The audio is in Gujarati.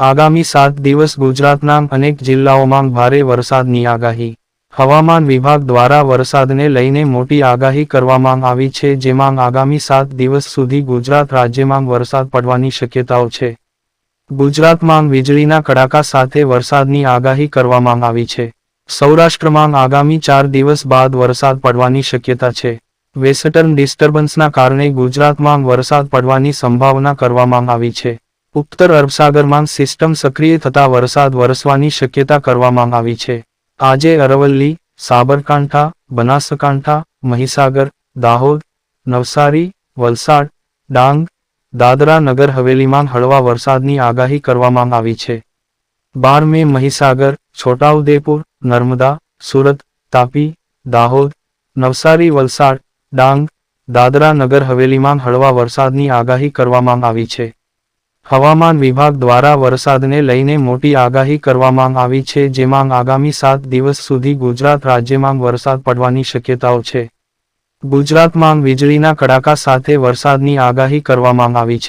આગામી સાત દિવસ ગુજરાતના અનેક જિલ્લાઓમાં ભારે વરસાદની આગાહી. હવામાન વિભાગ દ્વારા વરસાદને લઈને મોટી આગાહી કરવામાં આવી છે, જેમાં આગામી સાત દિવસ સુધી ગુજરાત રાજ્યમાં વરસાદ પડવાની શક્યતાઓ છે. ગુજરાતમાં વીજળીના કડાકા સાથે વરસાદની આગાહી કરવામાં આવી છે. સૌરાષ્ટ્રમાં આગામી ચાર દિવસ બાદ વરસાદ પડવાની શક્યતા છે. વેસ્ટર્ન ડિસ્ટર્બન્સના કારણે ગુજરાતમાં વરસાદ પડવાની સંભાવના કરવામાં આવી છે. ઉત્તર અરબસાગરમાં સિસ્ટમ સક્રિય થતા વરસાદ વરસવાની શક્યતા કરવામાં આવી છે. આજે અરવલ્લી, સાબરકાંઠા, બનાસકાંઠા, મહીસાગર, દાહોદ, નવસારી, વલસાડ, ડાંગ, દાદરા નગર હવેલીમાં હળવા વરસાદની આગાહી કરવામાં આવી છે. બાર મે મહીસાગર, છોટાઉદેપુર, નર્મદા, સુરત, તાપી, દાહોદ, નવસારી, વલસાડ, ડાંગ, દાદરા નગર હવેલીમાં હળવા વરસાદની આગાહી કરવામાં આવી છે. હવામાન વિભાગ દ્વારા વરસાદને લઈને મોટી આગાહી કરવામાં આવી છે, જેમાં આગામી સાત દિવસ સુધી ગુજરાત રાજ્યમાં વરસાદ પડવાની શક્યતાઓ છે. ગુજરાતમાં વીજળીના કડાકા સાથે વરસાદની આગાહી કરવામાં આવી છે.